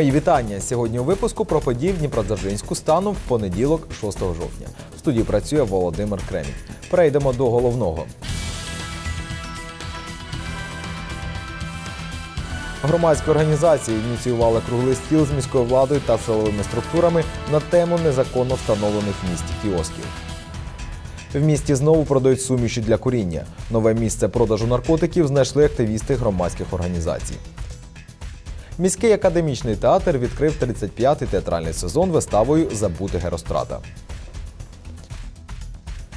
Мої вітання сьогодні у випуску про події в Дніпродзержинську станом в понеділок, 6 жовтня. В студії працює Володимир Кремінь. Перейдемо до головного. Громадські організації ініціювали круглий стіл з міською владою та силовими структурами на тему незаконно встановлених в місті кіосків. В місті знову продають суміші для куріння. Нове місце продажу наркотиків знайшли активісти громадських організацій. Міський академічний театр відкрив 35-й театральний сезон виставою Забути Герострата.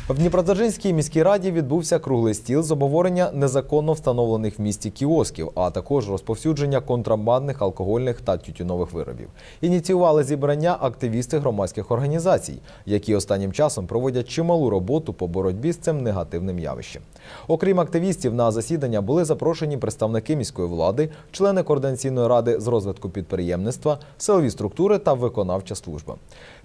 В Дніпродзержинській міській раді відбувся круглий стіл з обговорення незаконно встановлених в місті кіосків, а також розповсюдження контрабандних алкогольних та тютюнових виробів. Ініціювали зібрання активісти громадських організацій, які останнім часом проводять чималу роботу по боротьбі з цим негативним явищем. Окрім активістів, на засідання були запрошені представники міської влади, члени координаційної ради з розвитку підприємництва, силові структури та виконавча служба.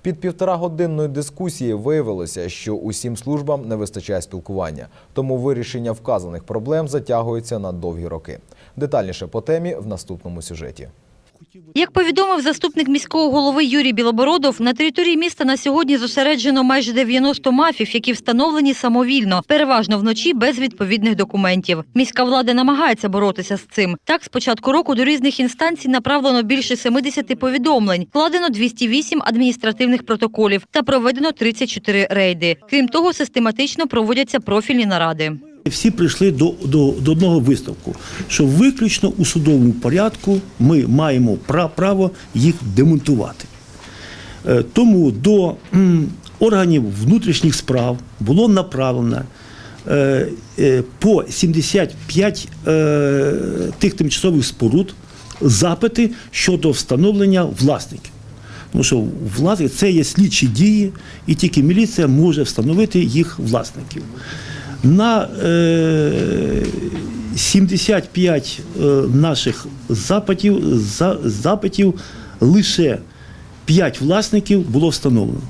Під півторагодинної дискусії виявилося, що усім службам не вистачає спілкування, тому вирішення вказаних проблем затягується на довгі роки. Детальніше по темі в наступному сюжеті. Як повідомив заступник міського голови Юрій Білобородов, на території міста на сьогодні зосереджено майже 90 мафів, які встановлені самовільно, переважно вночі без відповідних документів. Міська влада намагається боротися з цим. Так, з початку року до різних інстанцій направлено більше 70 повідомлень, складено 208 адміністративних протоколів та проведено 34 рейди. Крім того, систематично проводяться профільні наради. Всі прийшли до, до, до одного висновку, що виключно у судовому порядку ми маємо право їх демонтувати. Е, Тому до органів внутрішніх справ було направлено е, е, по 75 е, тих тимчасових споруд запити щодо встановлення власників. Тому що власник це є слідчі дії, і тільки міліція може встановити їх власників. На е, 75 е, наших запитів, запитів лише 5 власників було встановлено.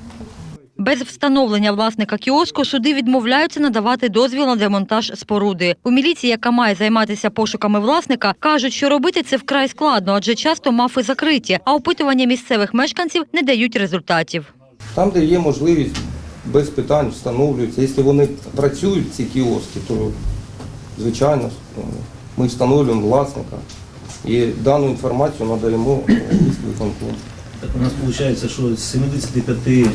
Без встановлення власника кіоску суди відмовляються надавати дозвіл на демонтаж споруди. У міліції, яка має займатися пошуками власника, кажуть, що робити це вкрай складно, адже часто мафи закриті, а опитування місцевих мешканців не дають результатів. Там, де є можливість, без питань встановлюються. Якщо вони працюють, ці кіоски, то звичайно ми встановлюємо власника і дану інформацію надаємо міськвиконкому. Так у нас виходить, що з 75 е,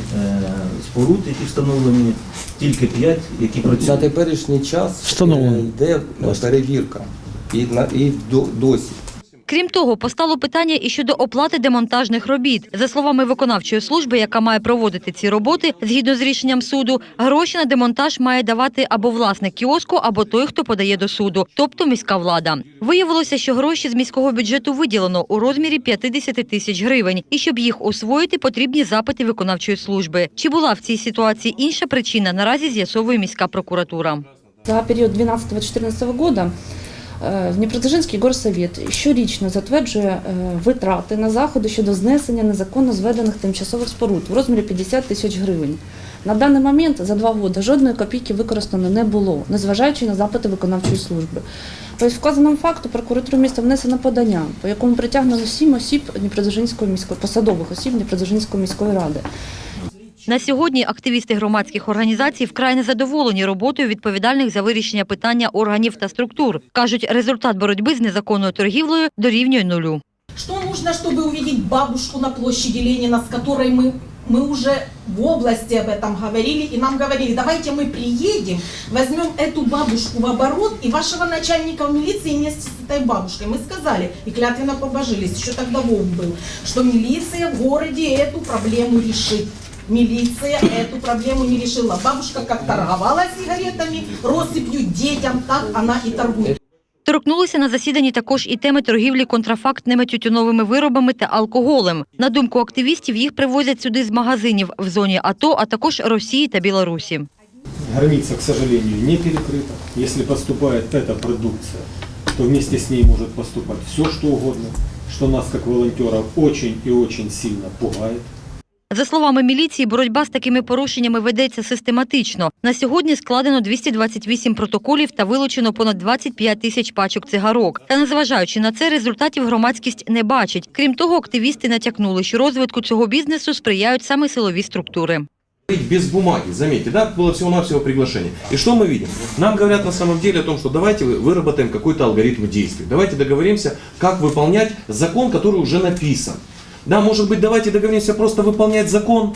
споруд, які встановлені, тільки 5, які працюють. На теперішній час Встановлено. е, йде перевірка і, на, і до, досі. Крім того, постало питання і щодо оплати демонтажних робіт. За словами виконавчої служби, яка має проводити ці роботи, згідно з рішенням суду, гроші на демонтаж має давати або власник кіоску, або той, хто подає до суду, тобто міська влада. Виявилося, що гроші з міського бюджету виділено у розмірі 50 тисяч гривень, і щоб їх освоїти, потрібні запити виконавчої служби. Чи була в цій ситуації інша причина? Наразі з'ясовує міська прокуратура. За період 2012-2014 года е, Дніпродзержинський горсовет щорічно затверджує е, витрати на заходи щодо знесення незаконно зведених тимчасових споруд в розмірі 50 тисяч гривень. На даний момент за два роки жодної копійки використано не було, незважаючи на запити виконавчої служби. По вказаному факту прокуратура міста внесено подання, по якому притягнено сім осіб Дніпродзержинської міської посадових осіб Дніпродзержинської міської ради. На сьогодні активісти громадських організацій вкрай незадоволені роботою відповідальних за вирішення питання органів та структур. кажуть, результат боротьби з незаконною торгівлею дорівнює нулю. Что нужно, чтобы увидеть бабушку на площади Ленина, с которой мы, мы уже в области об этом говорили, и нам говорили, давайте мы приедем, возьмем эту бабушку в оборот и вашего начальника в милиции вместе с этой бабушкой. Мы сказали и клятвенно побожились, еще тогда ВОВ был, что милиция в городе эту проблему решит. Милиция эту проблему не решила. Бабушка как торговала сигаретами, россыпью детям, так она и торгует. Торкнулися на засіданні також і теми торгівлі контрафактними тютюновими виробами та алкоголем. На думку активістів, їх привозять сюди з магазинів в зоні АТО, а також Росії та Білорусі. Граница, к сожалению, не перекрыта. Если поступает эта продукция, то вместе с ней может поступать все, что угодно, что нас, как волонтеров, очень и очень сильно пугает. За словами міліції, боротьба з такими порушеннями ведеться систематично. На сьогодні складено 228 протоколів та вилучено понад 25 тисяч пачок цигарок. Та незважаючи на це, результатів громадськість не бачить. Крім того, активісти натякнули, що розвитку цього бізнесу сприяють саме силові структури. без бумаги, заметьте, да, было всего-навсего приглашение. И что мы видим? Нам говорят на самом деле о том, что давайте вы- выработаем какой-то алгоритм действий, давайте договоримся, как выполнять закон, который уже написан. Да, может быть, давайте договоримся просто выполнять закон.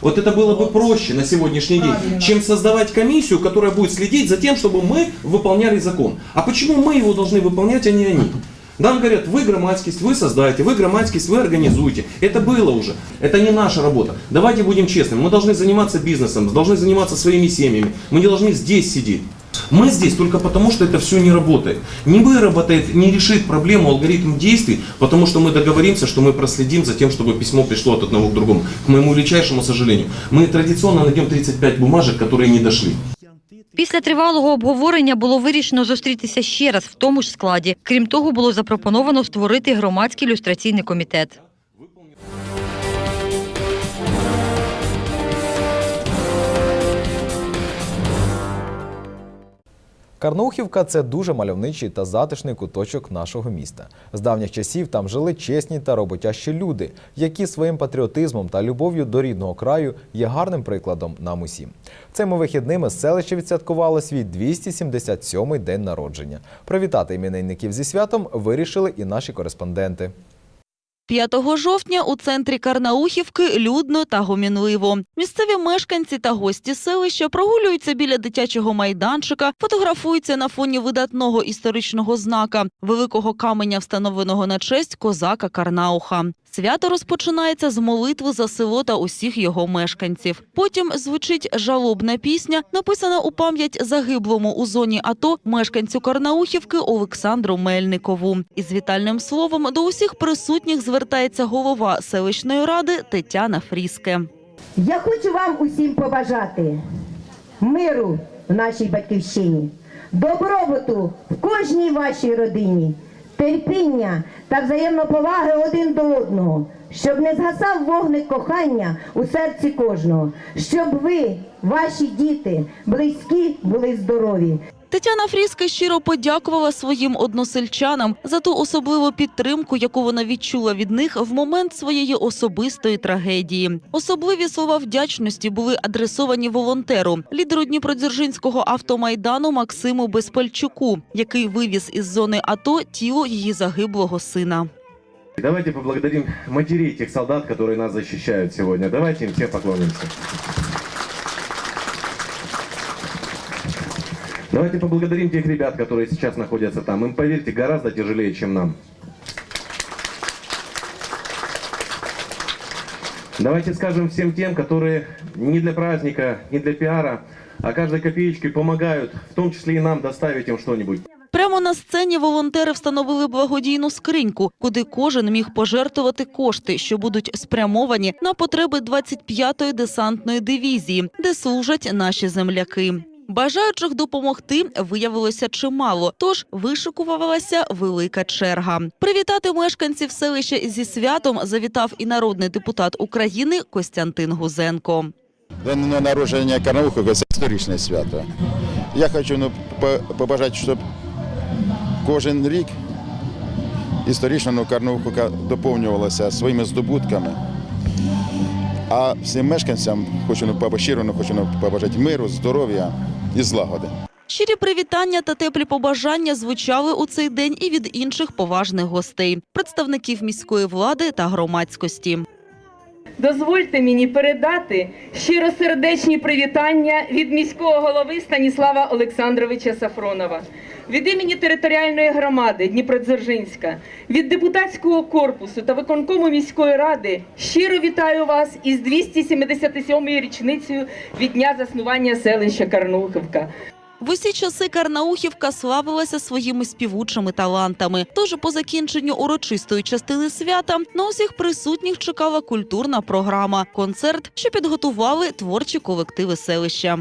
Вот это было бы проще на сегодняшний день, чем создавать комиссию, которая будет следить за тем, чтобы мы выполняли закон. А почему мы его должны выполнять, а не они? Нам говорят, вы громадскость, вы создаете, вы громадскость, вы организуете. Это было уже. Это не наша работа. Давайте будем честными. Мы должны заниматься бизнесом, должны заниматься своими семьями. Мы не должны здесь сидеть. Мы здесь только потому, что это все не работает. Не выработает, не решит проблему алгоритм действий, потому что мы договоримся, что мы проследим за тем, чтобы письмо пришло от одного к другому. К моему величайшему сожалению. Мы традиционно найдем 35 бумажек, которые не дошли. Після тривалого обговорення було вирішено зустрітися ще раз в тому ж складі. Крім того, було запропоновано створити громадський люстраційний комітет. Карнаухівка це дуже мальовничий та затишний куточок нашого міста. З давніх часів там жили чесні та роботящі люди, які своїм патріотизмом та любов'ю до рідного краю є гарним прикладом нам усім. Цими вихідними селище відсвяткувало свій 277-й день народження. Привітати іменинників зі святом вирішили і наші кореспонденти. 5 жовтня у центрі Карнаухівки людно та гомінливо. Місцеві мешканці та гості селища прогулюються біля дитячого майданчика, фотографуються на фоні видатного історичного знака великого каменя, встановленого на честь козака Карнауха. Свято розпочинається з молитви за село та усіх його мешканців. Потім звучить жалобна пісня, написана у пам'ять загиблому у зоні АТО мешканцю Карнаухівки Олександру Мельникову. Із вітальним словом до усіх присутніх звертається голова селищної ради Тетяна Фріске. Я хочу вам усім побажати миру в нашій батьківщині, добробуту в кожній вашій родині, терпіння та взаємоповаги один до одного, щоб не згасав вогник кохання у серці кожного, щоб ви, ваші діти, близькі були здорові. Тетяна Фріска щиро подякувала своїм односельчанам за ту особливу підтримку, яку вона відчула від них в момент своєї особистої трагедії. Особливі слова вдячності були адресовані волонтеру, лідеру Дніпродзержинського автомайдану Максиму Безпальчуку, який вивіз із зони АТО тіло її загиблого сина. Давайте поблагодарим матерей тех солдат, которые нас защищают сегодня. Давайте им всем поклонимся. Давайте поблагодарим тех ребят, которые сейчас находятся там. Им, поверьте, гораздо тяжелее, чем нам. Давайте скажем всем тем, которые не для праздника, не для пиара, а каждой копеечкой помогают, в том числе и нам, доставить им что-нибудь. Прямо на сцені волонтери встановили благодійну скриньку, куди кожен міг пожертвувати кошти, що будуть спрямовані на потреби 25-ї десантної дивізії, де служать наші земляки. Бажаючих допомогти виявилося чимало, тож вишикувалася велика черга. Привітати мешканців селища зі святом завітав і народний депутат України Костянтин Гузенко. День народження Карнаухова – це історичне свято. Я хочу ну, побажати, щоб кожен рік історично ну, Карнауховка доповнювалася своїми здобутками. А всім мешканцям хочу ну, щиро ну, хочу ну, побажати миру, здоров'я і злагоди. Щирі привітання та теплі побажання звучали у цей день і від інших поважних гостей, представників міської влади та громадськості. Дозвольте мені передати щиросердечні привітання від міського голови Станіслава Олександровича Сафронова, від імені територіальної громади Дніпродзержинська, від депутатського корпусу та виконкому міської ради щиро вітаю вас із 277-ю річницею від дня заснування селища Карнухівка. В усі часи Карнаухівка славилася своїми співучими талантами. Тож по закінченню урочистої частини свята на усіх присутніх чекала культурна програма, концерт, що підготували творчі колективи селища.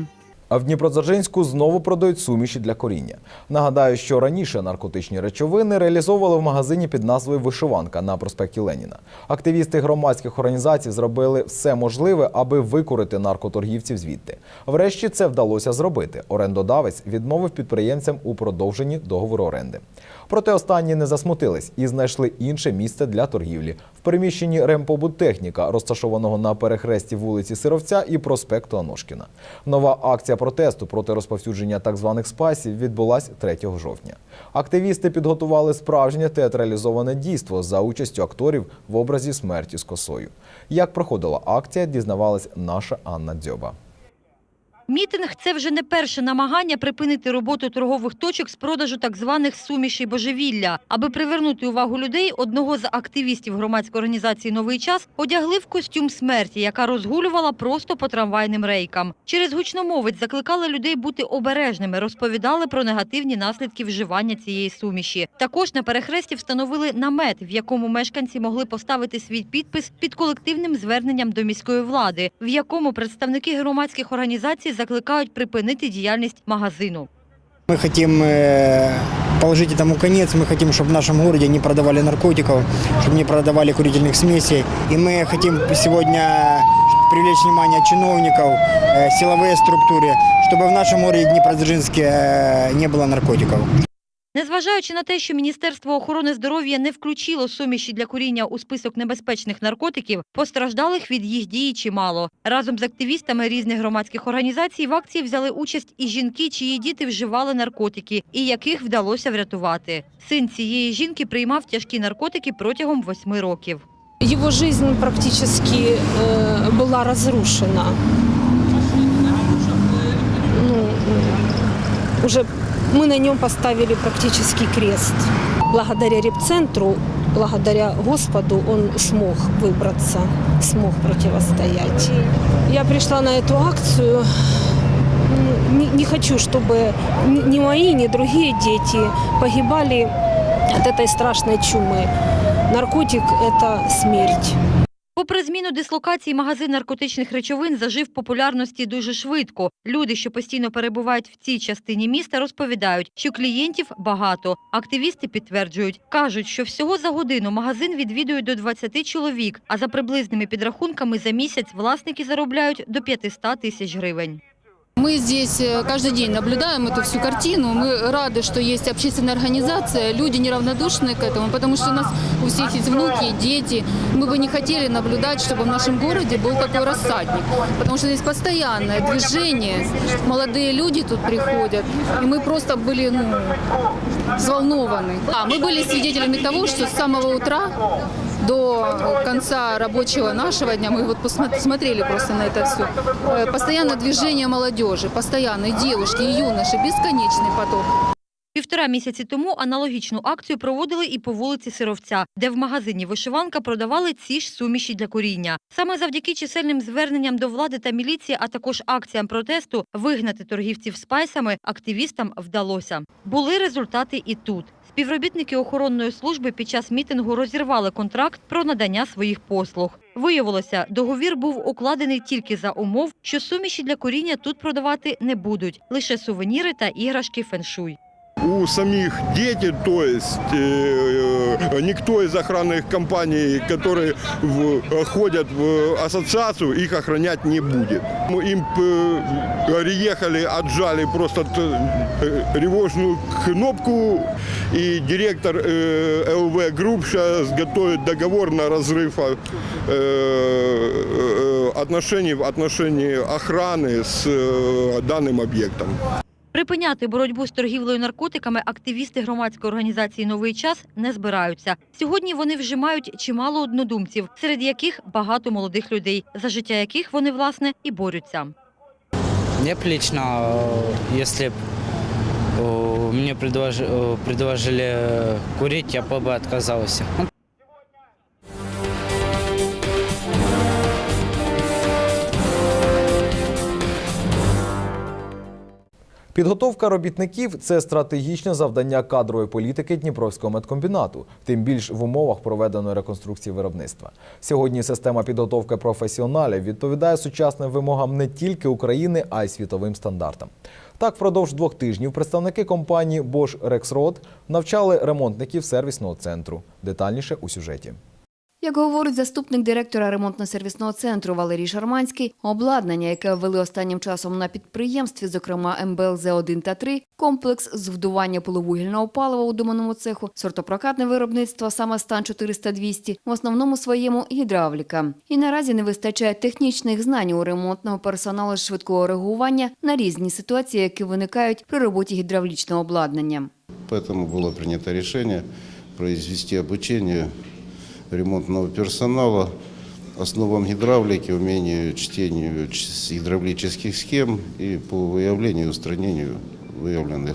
А в Дніпродзержинську знову продають суміші для коріння. Нагадаю, що раніше наркотичні речовини реалізовували в магазині під назвою Вишиванка на проспекті Леніна. Активісти громадських організацій зробили все можливе, аби викорити наркоторгівців звідти. Врешті це вдалося зробити. Орендодавець відмовив підприємцям у продовженні договору оренди. Проте останні не засмутились і знайшли інше місце для торгівлі приміщенні ремпобудтехніка, розташованого на перехресті вулиці Сировця і проспекту Аношкіна. Нова акція протесту проти розповсюдження так званих спасів відбулась 3 жовтня. Активісти підготували справжнє театралізоване дійство за участю акторів в образі смерті з косою. Як проходила акція, дізнавалась наша Анна Дзьоба. Мітинг це вже не перше намагання припинити роботу торгових точок з продажу так званих сумішей божевілля. Аби привернути увагу людей, одного з активістів громадської організації Новий час одягли в костюм смерті, яка розгулювала просто по трамвайним рейкам. Через гучномовець закликали людей бути обережними, розповідали про негативні наслідки вживання цієї суміші. Також на перехресті встановили намет, в якому мешканці могли поставити свій підпис під колективним зверненням до міської влади, в якому представники громадських організацій закликають припинити діяльність магазину. Мы хотим э, положить этому конец. Мы хотим, чтобы в нашем городе не продавали наркотиков, чтобы не продавали курительных смесей. И мы хотим сегодня привлечь внимание чиновников, э, силовые структуры, чтобы в нашем городе Днепродзержинске э, не было наркотиков. Незважаючи на те, що Міністерство охорони здоров'я не включило суміші для куріння у список небезпечних наркотиків, постраждалих від їх дії чимало. Разом з активістами різних громадських організацій в акції взяли участь і жінки, чиї діти вживали наркотики, і яких вдалося врятувати. Син цієї жінки приймав тяжкі наркотики протягом восьми років. Его жизнь практически э, была разрушена. Ну, э, уже мы на нем поставили практически крест. Благодаря репцентру, благодаря Господу он смог выбраться, смог противостоять. Я пришла на эту акцию. м, Не, не хочу, чтобы ни ни мои, ни другие дети погибали от этой страшной чумы. Наркотик – это смерть. Попри зміну дислокації, магазин наркотичних речовин зажив популярності дуже швидко. Люди, що постійно перебувають в цій частині міста, розповідають, що клієнтів багато. Активісти підтверджують, кажуть, що всього за годину магазин відвідують до 20 чоловік, а за приблизними підрахунками за місяць власники заробляють до 500 тисяч гривень. Мы здесь э, каждый день наблюдаем эту всю картину. Мы рады, что есть общественная организация, люди неравнодушны к этому, потому что у нас у всех есть внуки, дети. Мы бы не хотели наблюдать, чтобы в нашем городе был такой рассадник, потому что здесь постоянное движение, молодые люди тут приходят, и мы просто были ну, взволнованы. А мы были свидетелями того, что с самого утра до конца рабочего нашего дня, мы вот посмотри- смотрели просто на это все, постоянно движение молодежи, постоянно и девушки, и юноши, бесконечный поток. Півтора місяці тому аналогічну акцію проводили і по вулиці Сировця, де в магазині «Вишиванка» продавали ці ж суміші для куріння. Саме завдяки чисельним зверненням до влади та міліції, а також акціям протесту, вигнати торгівців спайсами активістам вдалося. Були результати і тут. Співробітники охоронної служби під час мітингу розірвали контракт про надання своїх послуг. Виявилося, договір був укладений тільки за умов, що суміші для куріння тут продавати не будуть, лише сувеніри та іграшки феншуй. У самих дети, то есть э, э, никто из охранных компаний, которые в- ходят в ассоциацию, их охранять не будет. Им э, приехали, отжали просто э, ревожную кнопку, и директор э, ЛВ Групп сейчас готовит договор на разрыв э, э, отношений в отношении охраны с э, данным объектом. Припиняти боротьбу з торгівлею наркотиками активісти громадської організації Новий час не збираються. Сьогодні вони вжимають чимало однодумців, серед яких багато молодих людей, за життя яких вони власне і борються. Мне б лично, э, если б э, мне предложи- э, предложили э, курить, я бы отказался. Підготовка робітників це стратегічне завдання кадрової політики Дніпровського медкомбінату, тим більш в умовах проведеної реконструкції виробництва. Сьогодні система підготовки професіоналів відповідає сучасним вимогам не тільки України, а й світовим стандартам. Так, впродовж двох тижнів представники компанії Bosch Rexroth навчали ремонтників сервісного центру. Детальніше у сюжеті. Як говорить заступник директора ремонтно-сервісного центру Валерій Шарманський, обладнання, яке ввели останнім часом на підприємстві, зокрема МБЛЗ-1 та 3, комплекс з вдування полувугільного палива у доманому цеху, сортопрокатне виробництво саме стан 400-200, в основному своєму гідравліка. І наразі не вистачає технічних знань у ремонтного персоналу швидкого реагування на різні ситуації, які виникають при роботі гідравлічного обладнання. Поэтому было принято решение произвести обучение ремонтного персонала основам гидравлики, умению чтению ч- гидравлических схем и по выявлению и устранению выявленных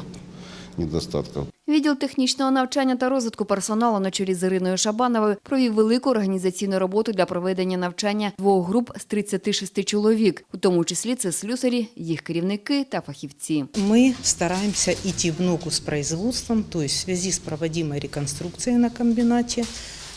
недостатков. Відділ технічного навчання та розвитку персоналу на чолі з Іриною Шабановою провів велику організаційну роботу для проведення навчання двох груп з 36 чоловік, у тому числі це слюсарі, їх керівники та фахівці. Мы стараемся идти в ногу с производством, то есть в связи с проводимой реконструкцией на комбинате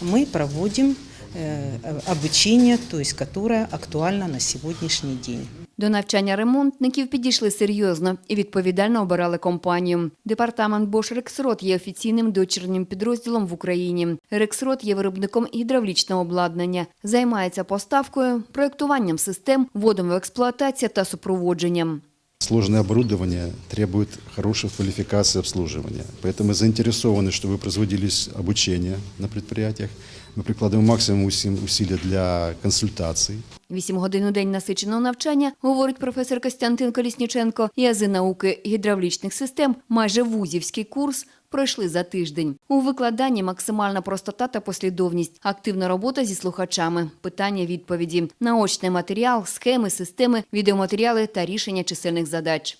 мы проводим э, обучение, то есть которое актуально на сегодняшний день. До навчання ремонтників підійшли серйозно і відповідально обирали компанію. Департамент Bosch Rexroth є офіційним дочірнім підрозділом в Україні. Rexroth є виробником гідравлічного обладнання, займається поставкою, проєктуванням систем, вводом в експлуатацію та супроводженням. Сложное оборудование требует хорошей квалификации обслуживания. Поэтому мы заинтересованы, чтобы производились обучения на предприятиях. Мы прикладываем максимум усим- усилий для консультаций. Вісім годин у день насиченого навчання, говорить професор Костянтин Колісніченко, і ази науки гідравлічних систем, майже вузівський курс, пройшли за тиждень. У викладанні максимальна простота та послідовність, активна робота зі слухачами, питання-відповіді, наочний матеріал, схеми, системи, відеоматеріали та рішення чисельних задач.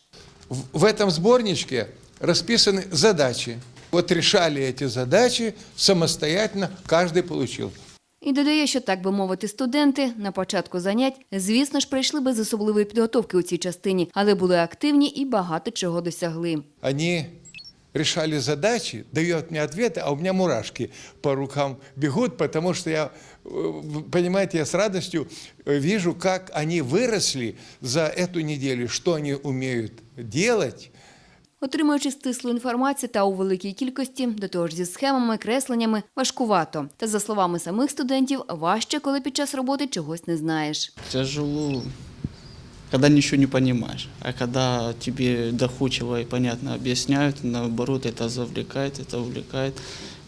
В в этом сборничке расписаны задачи. Вот решали эти задачи самостоятельно, каждый получил. І додає, що так би мовити, студенти на початку занять, звісно ж, прийшли без особливої підготовки у цій частині, але були активні і багато чого досягли. Они решали задачи, дают мне ответы, а у меня мурашки по рукам бегут, потому что я, э, вы понимаете, я с радостью э, вижу, как они выросли за эту неделю, что они умеют делать. Отримуючи стислу інформацію та у великій кількості, до того ж зі схемами, кресленнями, важкувато. Та за словами самих студентів, важче, коли під час роботи чогось не знаєш. Тяжело, когда ничего не понимаешь. А когда тебе доходчиво и понятно объясняют, наоборот, это завлекает, это увлекает.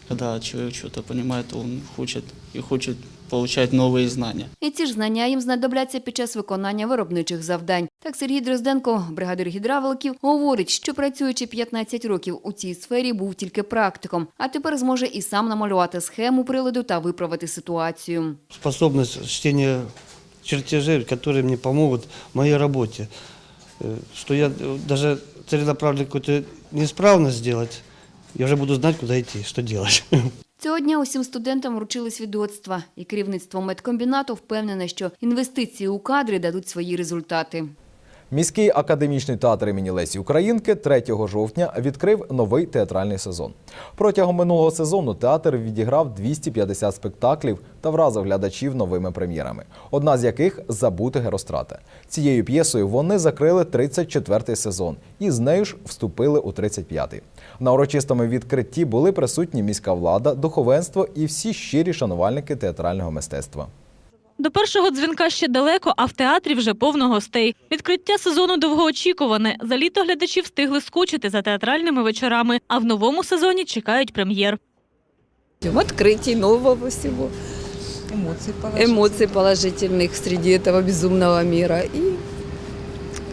Когда человек что-то понимает, он хочет и хочет получать новые знания. І ці ж знання їм знадобляться під час виконання виробничих завдань. Так Сергій Дрозденко, бригадир гідравликів, говорить, що працюючи 15 років у цій сфері, був тільки практиком, а тепер зможе і сам намалювати схему приладу та виправити ситуацію. способность чтения чертежей, которые мне помогут в моей работе. Э, Что я э, даже целенаправленно какую-то неисправность сделать, я уже буду знать, куда идти, что делать. Цього дня усім студентам вручили свідоцтва, і керівництво медкомбінату впевнене, що інвестиції у кадри дадуть свої результати. Міський академічний театр імені Лесі Українки 3 жовтня відкрив новий театральний сезон. Протягом минулого сезону театр відіграв 250 спектаклів та вразив глядачів новими прем'єрами. Одна з яких забути Герострата. Цією п'єсою вони закрили 34-й сезон і з нею ж вступили у 35-й. На урочистому відкритті були присутні міська влада, духовенство і всі щирі шанувальники театрального мистецтва. До першого дзвінка ще далеко, а в театрі вже повно гостей. Відкриття сезону довгоочікуване. За літо глядачі встигли скучити за театральними вечорами, а в новому сезоні чекають прем'єр. В открытии нового всего. Эмоции положительные. Эмоций положительных среди этого безумного мира. И,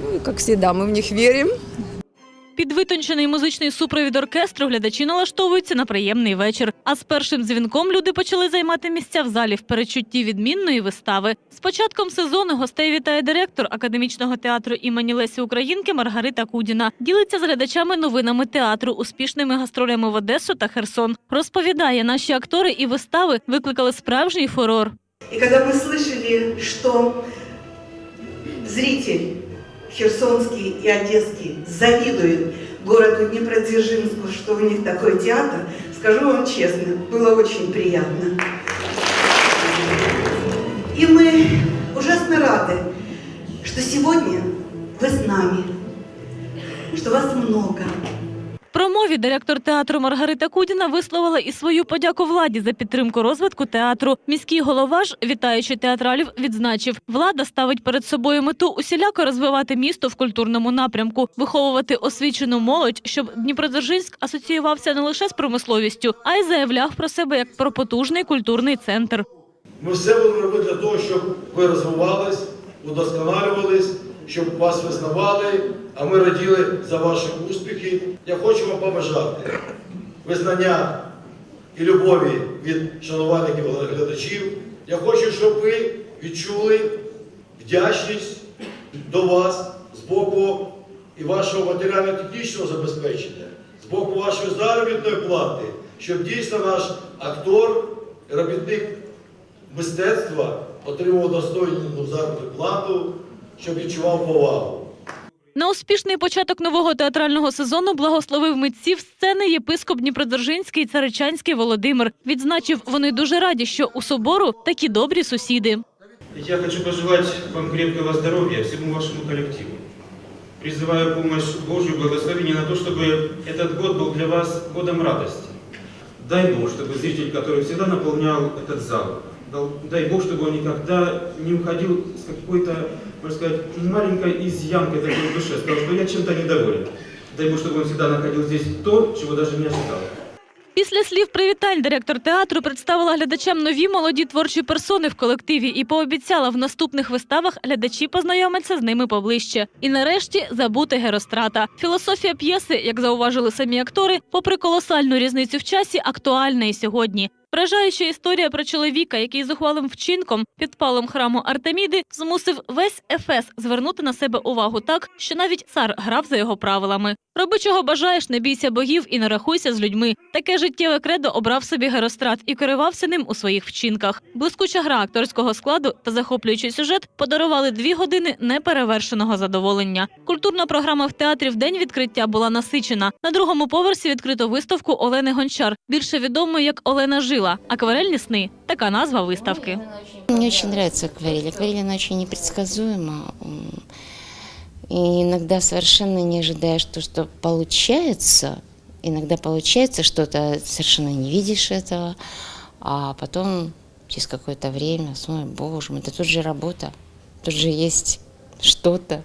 ну, и, как всегда, мы в них верим. Під витончений музичний супровід оркестру глядачі налаштовуються на приємний вечір. А з першим дзвінком люди почали займати місця в залі в передчутті відмінної вистави. З початком сезону гостей вітає директор академічного театру імені Лесі Українки Маргарита Кудіна. Ділиться з глядачами новинами театру, успішними гастролями в Одесу та Херсон. Розповідає, наші актори і вистави викликали справжній фурор. И когда мы слышали, что зритель Херсонский и Одесский завидуют городу Днепродзержинску, что у них такой театр. Скажу вам честно, было очень приятно. И мы ужасно рады, что сегодня вы с нами, что вас много. Промові директор театру Маргарита Кудіна висловила і свою подяку владі за підтримку розвитку театру. Міський голова ж, вітаючи театралів, відзначив, влада ставить перед собою мету усіляко розвивати місто в культурному напрямку, виховувати освічену молодь, щоб Дніпродзержинськ асоціювався не лише з промисловістю, а й заявляв про себе як про потужний культурний центр. Ми все будемо робити для того, щоб ви розвивались, удосконалювались, щоб вас визнавали, а ми раділи за ваші успіхи. Я хочу вам побажати визнання і любові від шанувальників глядачів. Я хочу, щоб ви відчули вдячність до вас з боку і вашого матеріально-технічного забезпечення, з боку вашої заробітної плати, щоб дійсно наш актор, робітник мистецтва отримував достойну заробітну плату, щоб відчував повагу. На успішний початок нового театрального сезону благословив митців сцени єпископ Дніпродзержинський і Царичанський Володимир. Відзначив, вони дуже раді, що у собору такі добрі сусіди. Я хочу пожелать вам крепкого здоровья, всему вашему коллективу. Призываю помощь Божью, благословение на то, чтобы этот год был для вас годом радости. Дай Бог, чтобы зритель, который всегда наполнял этот зал, дал- дай Бог, чтобы он никогда не уходил с какой-то, можно сказать, маленькой изъянкой такой в душе, сказал, что я чем-то недоволен. Дай Бог, чтобы он всегда находил здесь то, чего даже не ожидал. Після слів привітань директор театру представила глядачам нові молоді творчі персони в колективі і пообіцяла в наступних виставах глядачі познайомляться з ними поближче. І нарешті забути Герострата. Філософія п'єси, як зауважили самі актори, попри колосальну різницю в часі, актуальна і сьогодні. Вражаюча історія про чоловіка, який зухвалим вчинком підпалом храму Артеміди змусив весь Ефес звернути на себе увагу так, що навіть цар грав за його правилами. Роби, чого бажаєш, не бійся богів і не рахуйся з людьми. Таке життєве кредо обрав собі Герострат і керувався ним у своїх вчинках. Блискуча гра акторського складу та захоплюючий сюжет подарували дві години неперевершеного задоволення. Культурна програма в театрі в день відкриття була насичена. На другому поверсі відкрито виставку Олени Гончар, більше відомої як Олена Жила. Акварельні сни така назва виставки. Мне очень нравится акварель. Акварель, она очень непредсказуема. И иногда совершенно не ожидаешь то, что получается. Иногда получается что-то, совершенно не видишь этого. А потом, через какое-то время, смотришь, боже мой, это тут же работа. Тут же есть что-то.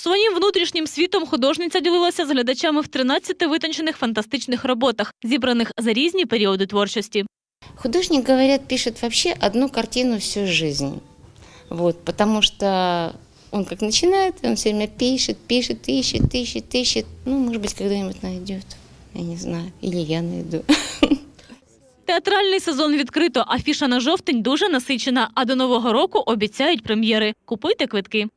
Своїм внутрішнім світом художниця ділилася з глядачами в 13 витончених фантастичних роботах, зібраних за різні періоди творчості. Художник, говорят, пишет вообще одну картину всю жизнь. Вот, потому что он как начинает, он все время пишет, пишет, ищет, ищет, ищет. Ну, может быть, когда-нибудь найдет. Я не знаю. Или я найду. Театральний сезон відкрито, афіша на жовтень дуже насичена, а до нового року обіцяють прем'єри. Купуйте квитки.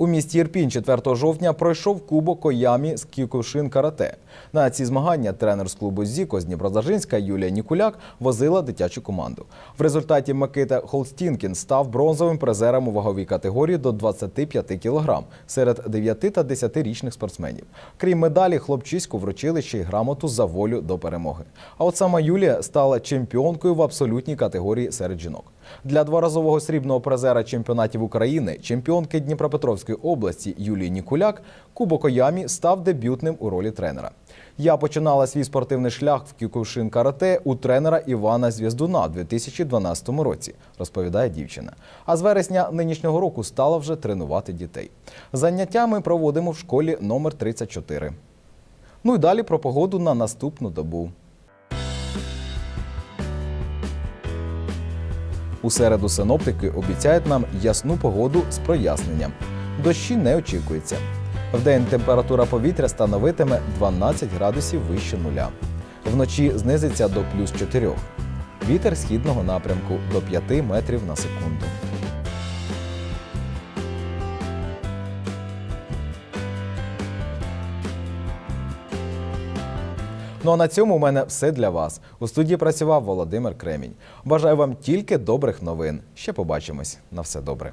У місті Ірпінь 4 жовтня пройшов кубок Коямі з Кікушин Карате. На ці змагання тренер з клубу Зіко з Дніпродзержинська Юлія Нікуляк возила дитячу команду. В результаті Микита Холстінкін став бронзовим призером у ваговій категорії до 25 кг серед 9 та 10-річних спортсменів. Крім медалі, хлопчиську вручили ще й грамоту за волю до перемоги. А от сама Юлія стала чемпіонкою в абсолютній категорії серед жінок. Для дворазового срібного призера чемпіонатів України, чемпіонки Дніпропетровської області Юлії Нікуляк, Кубок Оямі став дебютним у ролі тренера. Я починала свій спортивний шлях в Кікушин карате у тренера Івана Звєздуна у 2012 році, розповідає дівчина. А з вересня нинішнього року стала вже тренувати дітей. Заняття ми проводимо в школі номер 34. Ну і далі про погоду на наступну добу. У середу синоптики обіцяють нам ясну погоду з проясненням. Дощі не очікується. Вдень температура повітря становитиме 12 градусів вище нуля. Вночі знизиться до плюс 4. Вітер східного напрямку до 5 метрів на секунду. Ну а на цьому у мене все для вас. У студії працював Володимир Кремінь. Бажаю вам тільки добрих новин. Ще побачимось. На все добре.